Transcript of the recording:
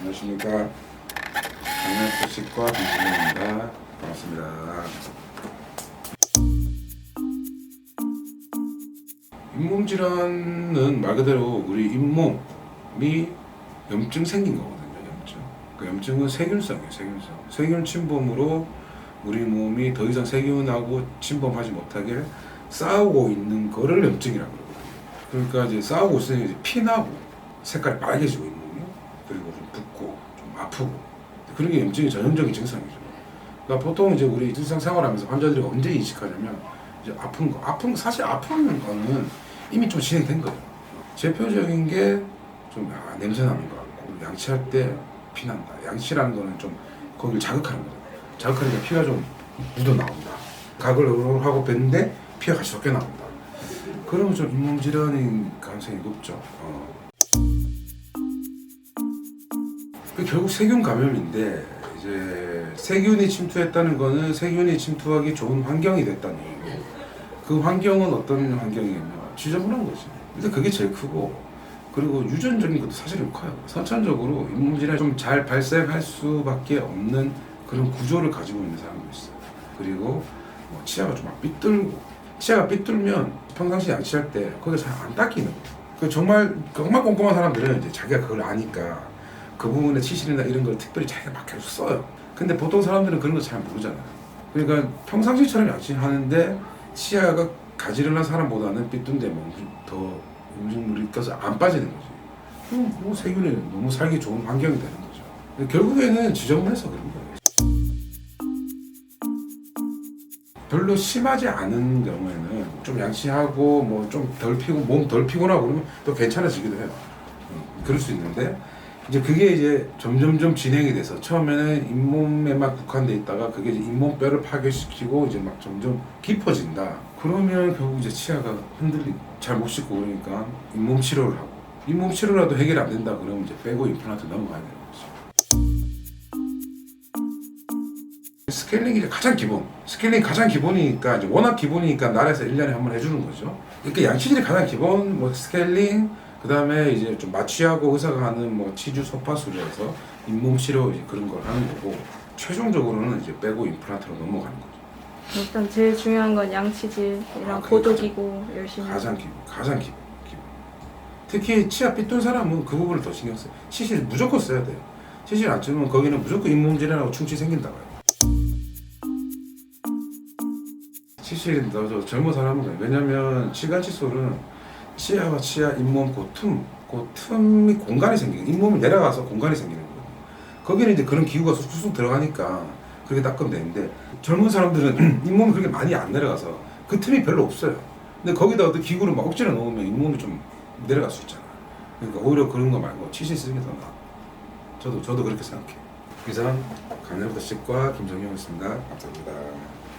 안녕하십니까. 강남포 치과 김진영입니다. 반갑습니다. 잇몸 질환은 말 그대로 우리 잇몸이 염증 생긴 거거든요. 염증. 그 염증은 세균성이에요. 세균성. 세균 침범으로 우리 몸이 더 이상 세균하고 침범하지 못하게 싸우고 있는 거를 염증이라고 그러거든요. 그러니까 이제 싸우고 있으니 피나고 색깔이 빨개지고 잇몸이 그리고 좀 붓고 좀 아프고 그런 게 염증의 전형적인 증상이죠. 그러니까 보통 이제 우리 일상 생활하면서 환자들이 언제 인식하냐면 이제 아픈 거, 아픈 거 사실 아픈 거는 이미 좀 진행된 거예요. 대표적인 게 좀 아, 냄새 나는 거 같고 양치할 때 피난다. 양치라는 거는 좀 거기를 자극하는 거죠. 자극하니까 피가 좀 묻어 나온다. 각을 하고 뺐는데 피가 같이 섞여 나온다. 그러면 좀 잇몸 질환인 가능성이 높죠. 어. 결국 세균 감염인데 이제 세균이 침투했다는 거는 세균이 침투하기 좋은 환경이 됐다는 얘기고 그 환경은 어떤 환경이냐면 지저분한 거지. 근데 그게 제일 크고 그리고 유전적인 것도 사실은 커요. 선천적으로 질환이 좀잘 발생할 수밖에 없는 그런 구조를 가지고 있는 사람도 있어요. 그리고 뭐 치아가 좀 막 삐뚤고 치아가 삐뚤면 평상시 양치할 때 거기 잘안 닦이는 거예요. 그 정말 정말 꼼꼼한 사람들은 이제 자기가 그걸 아니까 그 부분에 치실이나 이런 걸 특별히 자기가 막 계속 써요. 근데 보통 사람들은 그런 거 잘 모르잖아요. 그러니까 평상시처럼 양치하는데 치아가 가지런한 사람보다는 삐뚤데 뭐더 음식물이 껴서 안 빠지는 거지. 그럼 뭐 세균이 너무 살기 좋은 환경이 되는 거죠. 결국에는 지저분해서 그런 거예요. 별로 심하지 않은 경우에는 좀 양치하고 뭐 좀 덜 피고 몸 덜 피곤하고 그러면 또 괜찮아지기도 해요. 음, 그럴 수 있는데 이제 그게 이제 점점점 진행이 돼서 처음에는 잇몸에만 국한돼 있다가 그게 이제 잇몸뼈를 파괴시키고 이제 막 점점 깊어진다. 그러면 결국 이제 치아가 흔들리고 잘 못 씻고 그러니까 잇몸 치료를 하고 잇몸 치료라도 해결 안 된다 그러면 이제 빼고 임플란트 넘어가야 되는 거죠. 스케일링이 가장 기본. 스케일링 가장 기본이니까 이제 워낙 기본이니까 나라에서 1년에 한 번 해주는 거죠. 그러니까 양치질이 가장 기본 뭐 스케일링 그 다음에 이제 좀 마취하고 의사가 하는 뭐 치주 소파술에서 잇몸 치료 이제 그런 걸 하는 거고 최종적으로는 이제 빼고 임플란트로 넘어가는 거죠. 일단 제일 중요한 건 양치질이랑 아, 그러니까. 보조기고 열심히 가장 기본, 가장 기본, 기본. 특히 치아 삐뚤 사람은 그 부분을 더 신경 써요. 치실 무조건 써야 돼요. 치실 안 쓰면 거기는 무조건 잇몸 질환하고 충치 생긴다고요. 치실이 더 젊은 사람은 그래요. 왜냐면 치간 칫솔은 치아와 치아 잇몸 그 틈, 그 틈이 공간이 생기는 잇몸이 내려가서 공간이 생기는 거예요. 거기는 이제 그런 기구가 쑥쑥 들어가니까 그렇게 닦으면 되는데 젊은 사람들은 잇몸이 그렇게 많이 안 내려가서 그 틈이 별로 없어요. 근데 거기다 어떤 기구를 막 억지로 넣으면 잇몸이 좀 내려갈 수 있잖아. 그러니까 오히려 그런 거 말고 치실 쓰는 게 더 나아. 저도 저도 그렇게 생각해요. 이상 강남부터 치과 김정영이었습니다. 감사합니다.